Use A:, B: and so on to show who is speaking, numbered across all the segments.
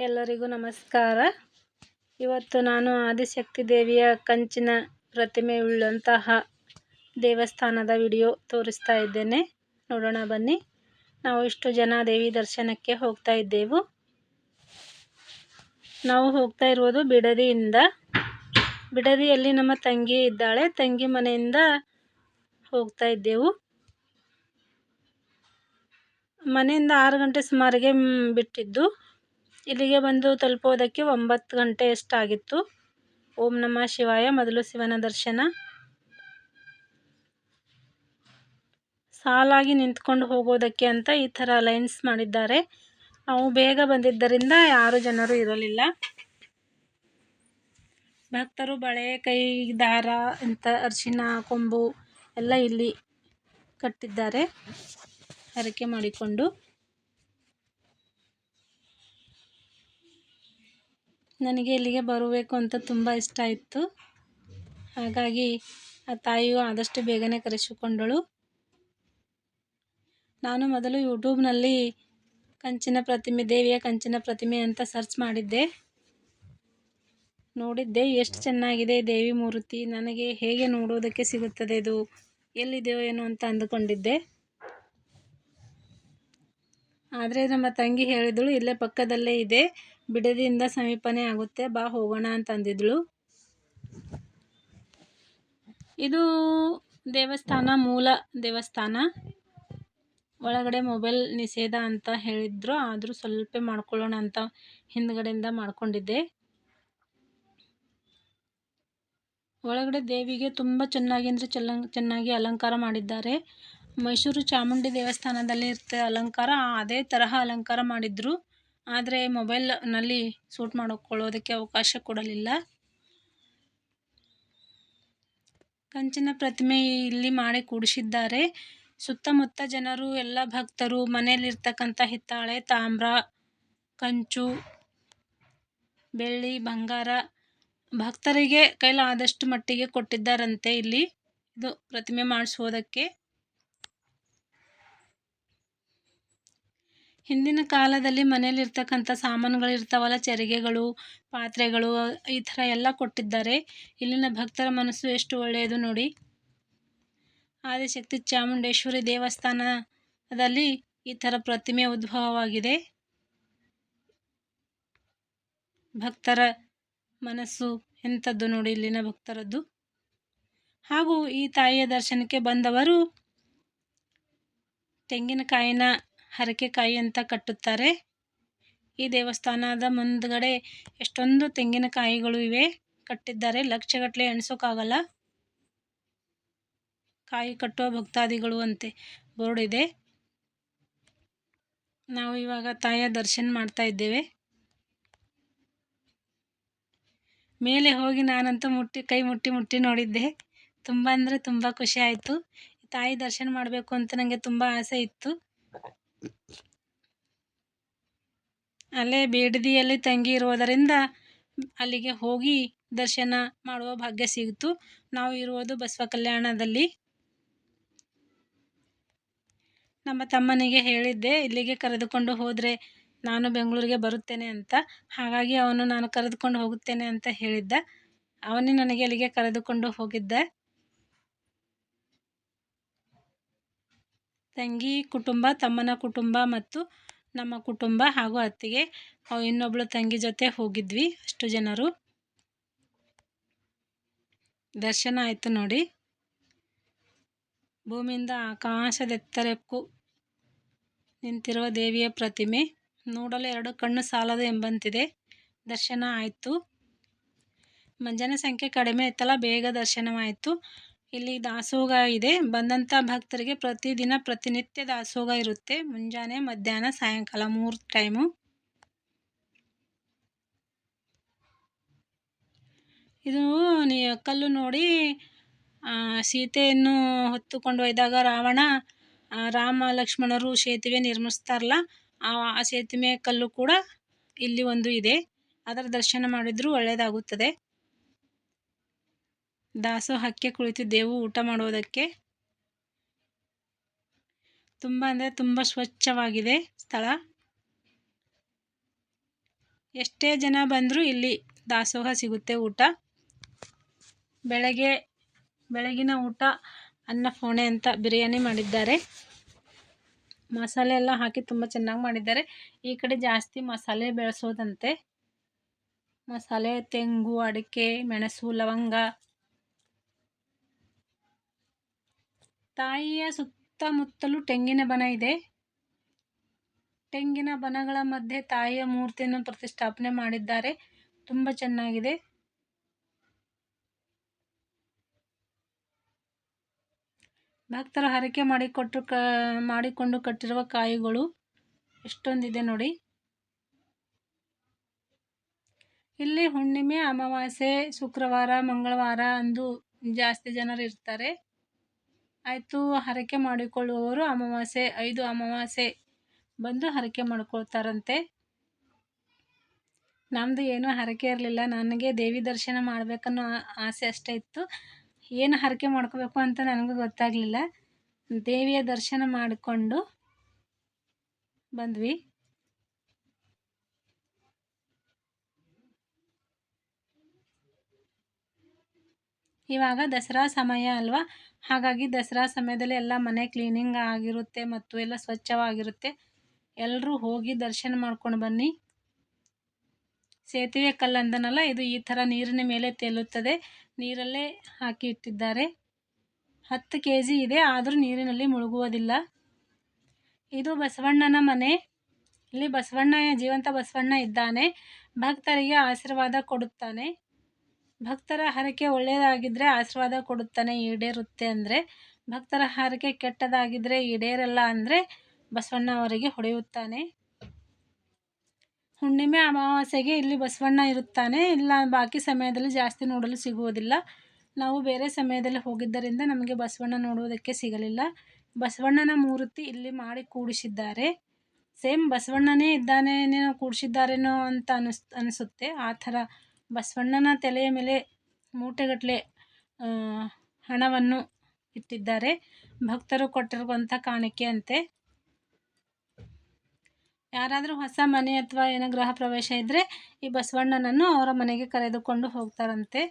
A: ಎಲ್ಲರಿಗೂ ನಮಸ್ಕಾರ. ಇವತ್ತು ನಾನು ಆದಿಶಕ್ತಿ ದೇವಿಯ ಕಂಚಿನ ಪ್ರತಿಮೆ ಉಳ್ಳಂತಹ ದೇವಸ್ಥಾನದ ವಿಡಿಯೋ ತೋರಿಸ್ತಾ ಇದ್ದೇನೆ. ನೋಡೋಣ, ಬನ್ನಿ. ನಾವು ಇಷ್ಟು ಜನ ದೇವಿ ದರ್ಶನಕ್ಕೆ ಹೋಗ್ತಾ ಇದ್ದೆವು. ನಾವು ಹೋಗ್ತಾ ಇರುವುದು ಬಿಡದಿಯಿಂದ. ಬಿಡದಿಯಲ್ಲಿ ನಮ್ಮ ತಂಗಿ ಇದ್ದಾಳೆ. ತಂಗಿ ಮನೆಯಿಂದ ಹೋಗ್ತಾ ಇದ್ದೆವು. ಮನೆಯಿಂದ ಆರು ಗಂಟೆ ಸುಮಾರಿಗೆ ಬಿಟ್ಟಿದ್ದು. ಇಲ್ಲಿಗೆ ಬಂದು ತಲುಪೋದಕ್ಕೆ ಒಂಬತ್ತು ಗಂಟೆ ಎಷ್ಟಾಗಿತ್ತು? ಓಂ ನಮಃ ಶಿವಾಯ, ಮೊದಲು ಶಿವನ ದರ್ಶನ. ಸಾಲಾಗಿ ನಿಂತ್ಕೊಂಡು ಹೋಗೋದಕ್ಕೆ ಅಂತ ಈ ಥರ ಲೈನ್ಸ್ ಮಾಡಿದ್ದಾರೆ. ನಾವು ಬೇಗ ಬಂದಿದ್ದರಿಂದ ಯಾರು ಜನರು ಇರಲಿಲ್ಲ. ಭಕ್ತರು ಬಳೆ, ಕೈ, ದಾರ ಅಂತ ಅರಿಶಿನ, ಕೊಂಬು ಎಲ್ಲ ಇಲ್ಲಿ ಕಟ್ಟಿದ್ದಾರೆ. ಹರಕೆ ಮಾಡಿಕೊಂಡು. ನನಗೆ ಇಲ್ಲಿಗೆ ಬರಬೇಕು ಅಂತ ತುಂಬ ಇಷ್ಟ ಇತ್ತು ಹಾಗಾಗಿ ಆ ತಾಯಿಯು ಆದಷ್ಟು ಬೇಗನೆ ಕರೆಸಿಕೊಂಡಳು. ನಾನು ಮೊದಲು ಯೂಟ್ಯೂಬ್ನಲ್ಲಿ ಕಂಚಿನ ಪ್ರತಿಮೆ, ದೇವಿಯ ಕಂಚಿನ ಪ್ರತಿಮೆ ಅಂತ ಸರ್ಚ್ ಮಾಡಿದ್ದೆ. ನೋಡಿದ್ದೆ, ಎಷ್ಟು ಚೆನ್ನಾಗಿದೆ ದೇವಿ ಮೂರ್ತಿ, ನನಗೆ ಹೇಗೆ ನೋಡೋದಕ್ಕೆ ಸಿಗುತ್ತದೆ, ಇದು ಎಲ್ಲಿದೆಯೋ ಏನೋ ಅಂತ ಅಂದುಕೊಂಡಿದ್ದೆ. ಆದರೆ ನಮ್ಮ ತಂಗಿ ಹೇಳಿದಳು, ಇಲ್ಲೇ ಪಕ್ಕದಲ್ಲೇ ಇದೆ ಬಿಡದಿಯಿಂದ ಸಮೀಪನೇ ಆಗುತ್ತೆ, ಬಾ ಹೋಗೋಣ ಅಂತಂದಿದ್ಳು ಇದು ದೇವಸ್ಥಾನ, ಮೂಲ ದೇವಸ್ಥಾನ. ಒಳಗಡೆ ಮೊಬೈಲ್ ನಿಷೇಧ ಅಂತ ಹೇಳಿದ್ರು, ಆದರೂ ಸ್ವಲ್ಪ ಮಾಡ್ಕೊಳ್ಳೋಣ ಅಂತ ಹಿಂದ್ಗಡೆಯಿಂದ ಮಾಡ್ಕೊಂಡಿದ್ದೆ. ಒಳಗಡೆ ದೇವಿಗೆ ತುಂಬ ಚೆನ್ನಾಗಿ ಅಂದರೆ ಚೆನ್ನಾಗಿ ಅಲಂಕಾರ ಮಾಡಿದ್ದಾರೆ. ಮೈಸೂರು ಚಾಮುಂಡಿ ದೇವಸ್ಥಾನದಲ್ಲಿ ಇರ್ತ ಅಲಂಕಾರ, ಅದೇ ತರಹ ಅಲಂಕಾರ ಮಾಡಿದ್ರು. ಆದರೆ ಮೊಬೈಲ್ನಲ್ಲಿ ಸೂಟ್ ಮಾಡಿಕೊಳ್ಳೋದಕ್ಕೆ ಅವಕಾಶ ಕೊಡಲಿಲ್ಲ. ಕಂಚಿನ ಪ್ರತಿಮೆ ಇಲ್ಲಿ ಮಾಡಿ ಕೂಡಿಸಿದ್ದಾರೆ. ಸುತ್ತಮುತ್ತ ಜನರು, ಎಲ್ಲ ಭಕ್ತರು, ಮನೆಯಲ್ಲಿರ್ತಕ್ಕಂಥ ಹಿತ್ತಾಳೆ, ತಾಮ್ರ, ಕಂಚು, ಬೆಳ್ಳಿ, ಬಂಗಾರ ಭಕ್ತರಿಗೆ ಕೈಲಾದಷ್ಟು ಮಟ್ಟಿಗೆ ಕೊಟ್ಟಿದ್ದಾರಂತೆ ಇಲ್ಲಿ. ಇದು ಪ್ರತಿಮೆ ಮಾಡಿಸೋದಕ್ಕೆ ಹಿಂದಿನ ಕಾಲದಲ್ಲಿ ಮನೆಯಲ್ಲಿರ್ತಕ್ಕಂಥ ಸಾಮಾನುಗಳು ಇರ್ತಾವಲ್ಲ ಚರಿಗೆಗಳು ಪಾತ್ರೆಗಳು, ಈ ಥರ ಎಲ್ಲ ಕೊಟ್ಟಿದ್ದಾರೆ. ಇಲ್ಲಿನ ಭಕ್ತರ ಮನಸ್ಸು ಎಷ್ಟು ಒಳ್ಳೆಯದು ನೋಡಿ. ಆದಿಶಕ್ತಿ ಚಾಮುಂಡೇಶ್ವರಿ ದೇವಸ್ಥಾನದಲ್ಲಿ ಈ ಥರ ಪ್ರತಿಮೆ ಉದ್ಭವವಾಗಿದೆ. ಭಕ್ತರ ಮನಸ್ಸು ಎಂಥದ್ದು ನೋಡಿ ಇಲ್ಲಿನ ಭಕ್ತರದ್ದು. ಹಾಗೂ ಈ ತಾಯಿಯ ದರ್ಶನಕ್ಕೆ ಬಂದವರು ತೆಂಗಿನಕಾಯಿನ ಹರಕೆಕಾಯಿ ಅಂತ ಕಟ್ಟುತ್ತಾರೆ. ಈ ದೇವಸ್ಥಾನದ ಮುಂದ್ಗಡೆ ಎಷ್ಟೊಂದು ತೆಂಗಿನಕಾಯಿಗಳು ಇವೆ. ಕಟ್ಟಿದ್ದಾರೆ. ಲಕ್ಷಗಟ್ಟಲೆ ಎಣಿಸೋಕ್ಕಾಗಲ್ಲ ಕಾಯಿ ಕಟ್ಟುವ ಭಕ್ತಾದಿಗಳು ಅಂತೆ ಬೋರ್ಡ್ ಇದೆ. ನಾವು ಇವಾಗ ತಾಯಿಯ ದರ್ಶನ ಮಾಡ್ತಾ ಇದ್ದೇವೆ. ಮೇಲೆ ಹೋಗಿ ನಾನಂತೂ ಮುಟ್ಟಿ, ಕೈ ಮುಟ್ಟಿ ಮುಟ್ಟಿ ನೋಡಿದ್ದೆ. ತುಂಬ ಅಂದರೆ ತುಂಬ ಖುಷಿ ಆಯಿತು. ತಾಯಿ ದರ್ಶನ ಮಾಡಬೇಕು ಅಂತ ನನಗೆ ತುಂಬ ಆಸೆ ಇತ್ತು. ಅಲ್ಲೇ ಬೇಡದಿಯಲ್ಲಿ ತಂಗಿ ಇರುವುದರಿಂದ ಅಲ್ಲಿಗೆ ಹೋಗಿ ದರ್ಶನ ಮಾಡುವ ಭಾಗ್ಯ ಸಿಗುತ್ತು ನಾವು ಇರುವುದು ಬಸವ ಕಲ್ಯಾಣದಲ್ಲಿ ನಮ್ಮ ತಮ್ಮನಿಗೆ ಹೇಳಿದ್ದೆ, ಇಲ್ಲಿಗೆ ಕರೆದುಕೊಂಡು ಹೋದರೆ ನಾನು ಬೆಂಗಳೂರಿಗೆ ಬರುತ್ತೇನೆ ಅಂತ. ಹಾಗಾಗಿ ಅವನು ನಾನು ಕರೆದುಕೊಂಡು ಹೋಗುತ್ತೇನೆ ಅಂತ ಹೇಳಿದ್ದ. ಅವನೇ ನನಗೆ ಅಲ್ಲಿಗೆ ಕರೆದುಕೊಂಡು ಹೋಗಿದ್ದ. ತಂಗಿ ಕುಟುಂಬ, ತಮ್ಮನ ಕುಟುಂಬ ಮತ್ತು ನಮ್ಮ ಕುಟುಂಬ ಹಾಗೂ ಅತ್ತಿಗೆ. ಇನ್ನೊಬ್ಳು ತಂಗಿ ಜೊತೆ ಹೋಗಿದ್ವಿ ಅಷ್ಟು ಜನರು. ದರ್ಶನ ಆಯಿತು ನೋಡಿ. ಭೂಮಿಯಿಂದ ಆಕಾಶದೆತ್ತರಕ್ಕೂ ನಿಂತಿರುವ ದೇವಿಯ ಪ್ರತಿಮೆ. ನೋಡಲು ಎರಡು ಕಣ್ಣು ಸಾಲದು ಎಂಬಂತಿದೆ. ದರ್ಶನ ಆಯಿತು. ಸಂಖ್ಯೆ ಕಡಿಮೆ ಇತ್ತಲ್ಲ ಬೇಗ ದರ್ಶನವಾಯಿತು. ಇಲ್ಲಿ ದಾಸೋಹ ಇದೆ. ಬಂದಂಥ ಭಕ್ತರಿಗೆ ಪ್ರತಿದಿನ ಪ್ರತಿನಿತ್ಯ ದಾಸೋಹ ಇರುತ್ತೆ. ಮುಂಜಾನೆ, ಮಧ್ಯಾಹ್ನ, ಸಾಯಂಕಾಲ ಮೂರು ಟೈಮು ಇದು ಕಲ್ಲು ನೋಡಿ ಸೀತೆಯನ್ನು ಹೊತ್ತುಕೊಂಡು ಒಯ್ದಾಗ ರಾವಣ ರಾಮ, ಲಕ್ಷ್ಮಣರು ಸೇತುವೆ ನಿರ್ಮಿಸ್ತಾರಲ್ಲ, ಆ ಸೇತುವೆ ಕಲ್ಲು ಕೂಡ ಇಲ್ಲಿ ಒಂದು ಇದೆ. ಅದರ ದರ್ಶನ ಮಾಡಿದರೂ ಒಳ್ಳೆಯದಾಗುತ್ತದೆ ದಾಸೋಹಕ್ಕೆ ಕುಳಿತಿದ್ದೆವು ಊಟ ಮಾಡೋದಕ್ಕೆ ತುಂಬ ಅಂದರೆ ತುಂಬ ಸ್ವಚ್ಛವಾಗಿದೆ ಸ್ಥಳ. ಎಷ್ಟೇ ಜನ ಬಂದರೂ ಇಲ್ಲಿ ದಾಸೋಹ ಸಿಗುತ್ತೆ ಊಟ. ಬೆಳಗ್ಗೆ, ಬೆಳಗಿನ ಊಟ ಅನ್ನ, ಫೋಣೆ ಅಂತ ಬಿರಿಯಾನಿ ಮಾಡಿದ್ದಾರೆ. ಮಸಾಲೆ ಎಲ್ಲ ಹಾಕಿ ತುಂಬ ಚೆನ್ನಾಗಿ ಮಾಡಿದ್ದಾರೆ. ಈ ಕಡೆ ಜಾಸ್ತಿ ಮಸಾಲೆ ಬೆಳೆಸೋದಂತೆ. ಮಸಾಲೆ, ತೆಂಗು, ಅಡಿಕೆ, ಮೆಣಸು, ಲವಂಗ ತಾಯಿಯ ಸುತ್ತಮುತ್ತಲೂ ತೆಂಗಿನ ಬನ ಇದೆ. ತೆಂಗಿನ ಬನಗಳ ಮಧ್ಯೆ ತಾಯಿಯ ಮೂರ್ತಿಯನ್ನು ಪ್ರತಿಷ್ಠಾಪನೆ ಮಾಡಿದ್ದಾರೆ. ತುಂಬ ಚೆನ್ನಾಗಿದೆ. ಭಕ್ತರು ಹರಕೆ ಮಾಡಿಕೊಟ್ಟು ಕ, ಮಾಡಿಕೊಂಡು ಕಟ್ಟಿರುವ ಕಾಯಿಗಳು ಎಷ್ಟೊಂದಿದೆ ನೋಡಿ. ಇಲ್ಲಿ ಹುಣ್ಣಿಮೆ, ಅಮಾವಾಸ್ಯೆ, ಶುಕ್ರವಾರ, ಮಂಗಳವಾರ ಅಂದು ಜಾಸ್ತಿ ಜನರು ಇರ್ತಾರೆ. ಆಯಿತು, ಹರಕೆ ಮಾಡಿಕೊಳ್ಳುವವರು ಅಮಾವಾಸ್ಯೆ, ಐದು ಅಮಾವಾಸ್ಯೆ. ಬಂದು ಹರಕೆ ಮಾಡ್ಕೊಳ್ತಾರಂತೆ. ನಮ್ಮದು ಏನೂ ಹರಕೆ ಇರಲಿಲ್ಲ. ನನಗೆ ದೇವಿ ದರ್ಶನ ಮಾಡಬೇಕನ್ನೋ ಆಸೆ ಅಷ್ಟೇ ಇತ್ತು. ಏನು ಹರಕೆ ಮಾಡ್ಕೋಬೇಕು ಅಂತ ನನಗೂ ಗೊತ್ತಾಗಲಿಲ್ಲ. ದೇವಿಯ ದರ್ಶನ ಮಾಡಿಕೊಂಡು ಬಂದ್ವಿ. ಇವಾಗ ದಸರಾ ಸಮಯ ಅಲ್ವಾ? ಹಾಗಾಗಿ ದಸರಾ ಸಮಯದಲ್ಲಿ ಎಲ್ಲ ಮನೆ ಕ್ಲೀನಿಂಗ್ ಆಗಿರುತ್ತೆ ಮತ್ತು ಎಲ್ಲ ಸ್ವಚ್ಛವಾಗಿರುತ್ತೆ. ಎಲ್ಲರೂ ಹೋಗಿ ದರ್ಶನ ಮಾಡ್ಕೊಂಡು ಬನ್ನಿ. ಸೇತುವೆ ಕಲ್ಲಂದನಲ್ಲ ಇದು ಈ ಥರ ನೀರಿನ ಮೇಲೆ ತೇಲುತ್ತದೆ. ನೀರಲ್ಲೇ ಹಾಕಿ ಇಟ್ಟಿದ್ದಾರೆ. ಹತ್ತು ಕೆ ಜಿ ಇದೆ, ಆದರೂ ನೀರಿನಲ್ಲಿ ಮುಳುಗುವುದಿಲ್ಲ. ಇದು ಬಸವಣ್ಣನ ಮನೆ. ಇಲ್ಲಿ ಬಸವಣ್ಣ ಜೀವಂತ ಬಸವಣ್ಣ ಇದ್ದಾನೆ. ಭಕ್ತರಿಗೆ ಆಶೀರ್ವಾದ ಕೊಡುತ್ತಾನೆ. ಭಕ್ತರ ಹರಕೆ ಒಳ್ಳೆಯದಾಗಿದ್ದರೆ ಆಶೀರ್ವಾದ ಕೊಡುತ್ತಾನೆ, ಈಡೇರುತ್ತೆ ಅಂದರೆ. ಭಕ್ತರ ಹರಕೆ ಕೆಟ್ಟದಾಗಿದ್ದರೆ ಈಡೇರಲ್ಲ ಅಂದರೆ ಬಸವಣ್ಣ ಅವರಿಗೆ ಹೊಡೆಯುತ್ತಾನೆ. ಹುಣ್ಣಿಮೆ ಅಮಾವಾಸ್ಯೆಗೆ ಇಲ್ಲಿ ಬಸವಣ್ಣ ಇರುತ್ತಾನೆ. ಇಲ್ಲ, ಬಾಕಿ ಸಮಯದಲ್ಲಿ ಜಾಸ್ತಿ ನೋಡಲು ಸಿಗುವುದಿಲ್ಲ. ನಾವು ಬೇರೆ ಸಮಯದಲ್ಲಿ ಹೋಗಿದ್ದರಿಂದ ನಮಗೆ ಬಸವಣ್ಣ ನೋಡುವುದಕ್ಕೆ ಸಿಗಲಿಲ್ಲ. ಬಸವಣ್ಣನ ಮೂರ್ತಿ ಇಲ್ಲಿ ಮಾಡಿ ಕೂಡಿಸಿದ್ದಾರೆ. ಸೇಮ್ ಬಸವಣ್ಣನೇ ಇದ್ದಾನೇನೋ ಕೂಡಿಸಿದ್ದಾರೇನೋ ಅಂತ ಅನಿಸ್, ಅನಿಸುತ್ತೆ. ಆ ಥರ ಬಸವಣ್ಣನ ತಲೆಯ ಮೇಲೆ ಮೂಟೆಗಟ್ಟಲೆ ಹಣವನ್ನು ಇಟ್ಟಿದ್ದಾರೆ. ಭಕ್ತರು ಕೊಟ್ಟಿರುವಂಥ ಕಾಣಿಕೆ ಅಂತೆ. ಯಾರಾದರೂ ಹೊಸ ಮನೆ ಅಥವಾ ಏನೋ ಗೃಹ ಪ್ರವೇಶ ಇದ್ದರೆ ಈ ಬಸವಣ್ಣನನ್ನು ಅವರ ಮನೆಗೆ ಕರೆದುಕೊಂಡು ಹೋಗ್ತಾರಂತೆ.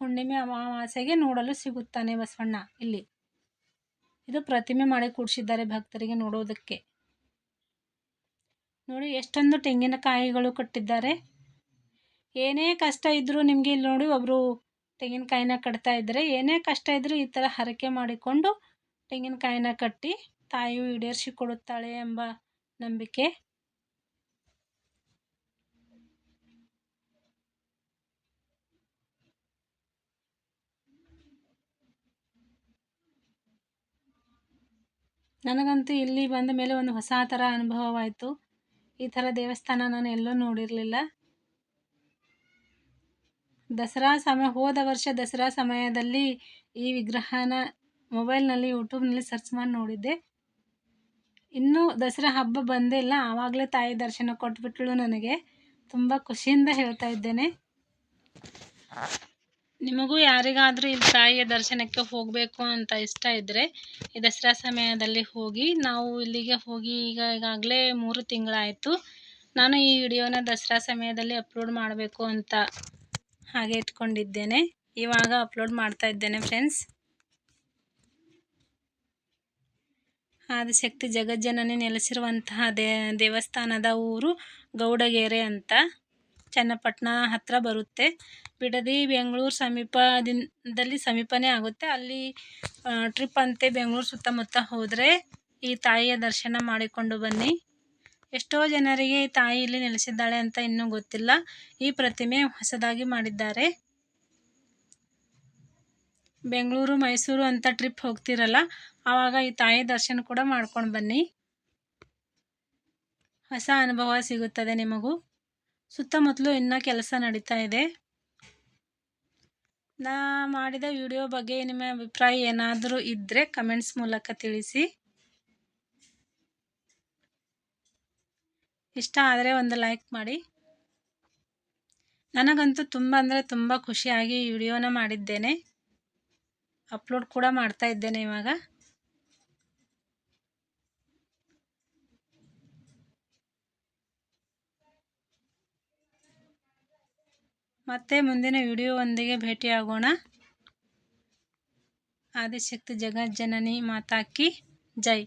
A: ಹುಣ್ಣಿಮೆ ಅಮಾವಾಸ್ಯೆಗೆ ನೋಡಲು ಸಿಗುತ್ತಾನೆ ಬಸವಣ್ಣ ಇಲ್ಲಿ. ಇದು ಪ್ರತಿಮೆ ಮಾಡಿ ಕೂಡಿಸಿದ್ದಾರೆ ಭಕ್ತರಿಗೆ ನೋಡೋದಕ್ಕೆ. ನೋಡಿ, ಎಷ್ಟೊಂದು ತೆಂಗಿನಕಾಯಿಗಳು ಕಟ್ಟಿದ್ದಾರೆ. ಏನೇ ಕಷ್ಟ ಇದ್ದರೂ ನಿಮಗೆ ಇಲ್ಲಿ ನೋಡಿ ಒಬ್ಬರು ತೆಂಗಿನಕಾಯಿನ ಕಟ್ತಾ ಇದ್ದರೆ ಏನೇ ಕಷ್ಟ ಇದ್ದರೂ ಈ ಥರ ಹರಕೆ ಮಾಡಿಕೊಂಡು ತೆಂಗಿನಕಾಯಿನ ಕಟ್ಟಿ ತಾಯಿಯು ಈಡೇರಿಸಿ ಕೊಡುತ್ತಾಳೆ ಎಂಬ ನಂಬಿಕೆ. ನನಗಂತೂ ಇಲ್ಲಿ ಬಂದ ಮೇಲೆ ಒಂದು ಹೊಸ ಥರ ಅನುಭವವಾಯಿತು. ಈ ಥರ ದೇವಸ್ಥಾನ ನಾನು ಎಲ್ಲೂ ನೋಡಿರಲಿಲ್ಲ. ದಸರಾ ಸಮಯ ಹೋದ ವರ್ಷ ದಸರಾ ಸಮಯದಲ್ಲಿ ಈ ವಿಗ್ರಹನ ಮೊಬೈಲ್ನಲ್ಲಿ, ಯೂಟ್ಯೂಬ್ನಲ್ಲಿ ಸರ್ಚ್ ಮಾಡಿ ನೋಡಿದ್ದೆ. ಇನ್ನೂ ದಸರಾ ಹಬ್ಬ ಬಂದೇ ಇಲ್ಲ. ಆವಾಗಲೇ ತಾಯಿ ದರ್ಶನ ಕೊಟ್ಬಿಟ್ಳು ನನಗೆ. ತುಂಬ ಖುಷಿಯಿಂದ ಹೇಳ್ತಾ ಇದ್ದೇನೆ. ನಿಮಗೂ ಯಾರಿಗಾದರೂ ಇಲ್ಲಿ ತಾಯಿಯ ದರ್ಶನಕ್ಕೆ ಹೋಗಬೇಕು ಅಂತ ಇಷ್ಟ ಇದ್ದರೆ ಈ ದಸರಾ ಸಮಯದಲ್ಲಿ ಹೋಗಿ, ನಾವು ಇಲ್ಲಿಗೆ ಹೋಗಿ ಈಗ ಈಗಾಗಲೇ ಮೂರು ತಿಂಗಳಾಯಿತು. ನಾನು ಈ ವಿಡಿಯೋನ ದಸರಾ ಸಮಯದಲ್ಲಿ ಅಪ್ಲೋಡ್ ಮಾಡಬೇಕು ಅಂತ ಹಾಗೆ ಇಟ್ಕೊಂಡಿದ್ದೇನೆ. ಇವಾಗ ಅಪ್ಲೋಡ್ ಮಾಡ್ತಾ ಇದ್ದೇನೆ ಫ್ರೆಂಡ್ಸ್ ಆದಿಶಕ್ತಿ ಜಗಜ್ಜನನಿ ನೆಲೆಸಿರುವಂತಹ ದೇ, ದೇವಸ್ಥಾನದ ಊರು ಗೌಡಗೆರೆ ಅಂತ. ಚನ್ನಪಟ್ಟಣ ಹತ್ತಿರ ಬರುತ್ತೆ. ಬಿಡದಿ ಬೆಂಗಳೂರು ಸಮೀಪದಿಂದಲ್ಲಿ ಸಮೀಪನೇ ಆಗುತ್ತೆ. ಅಲ್ಲಿ ಟ್ರಿಪ್ ಅಂತೆ ಬೆಂಗಳೂರು ಸುತ್ತಮುತ್ತ ಹೋದರೆ ಈ ತಾಯಿಯ ದರ್ಶನ ಮಾಡಿಕೊಂಡು ಬನ್ನಿ. ಎಷ್ಟೋ ಜನರಿಗೆ ತಾಯಿ ಇಲ್ಲಿ ನೆಲೆಸಿದ್ದಾಳೆ ಅಂತ ಇನ್ನೂ ಗೊತ್ತಿಲ್ಲ. ಈ ಪ್ರತಿಮೆ ಹೊಸದಾಗಿ ಮಾಡಿದ್ದಾರೆ. ಬೆಂಗಳೂರು, ಮೈಸೂರು ಅಂತ ಟ್ರಿಪ್ ಹೋಗ್ತಿರಲ್ಲ, ಆವಾಗ ಈ ತಾಯಿ ದರ್ಶನ ಕೂಡ ಮಾಡ್ಕೊಂಡು ಬನ್ನಿ. ಹೊಸ ಅನುಭವ ಸಿಗುತ್ತದೆ ನಿಮಗೂ. ಸುತ್ತಮುತ್ತಲು ಇನ್ನೂ ಕೆಲಸ ನಡೀತಾ ಇದೆ. ನಾ ಮಾಡಿದ ವಿಡಿಯೋ ಬಗ್ಗೆ ನಿಮ್ಮ ಅಭಿಪ್ರಾಯ ಏನಾದರೂ ಇದ್ದರೆ ಕಮೆಂಟ್ಸ್ ಮೂಲಕ ತಿಳಿಸಿ. ಇಷ್ಟ ಆದರೆ ಒಂದು ಲೈಕ್ ಮಾಡಿ. ನನಗಂತೂ ತುಂಬ ಅಂದರೆ ತುಂಬ ಖುಷಿಯಾಗಿ ಈ ವಿಡಿಯೋನ ಮಾಡಿದ್ದೇನೆ. ಅಪ್ಲೋಡ್ ಕೂಡ ಮಾಡ್ತಾ ಇದ್ದೇನೆ ಇವಾಗ. ಮತ್ತೆ ಮುಂದಿನ ವಿಡಿಯೋವೊಂದಿಗೆ ಭೇಟಿಯಾಗೋಣ. ಆದಿಶಕ್ತಿ ಜಗಜ್ಜನನಿ ಮಾತಾಕಿ. ಜೈ.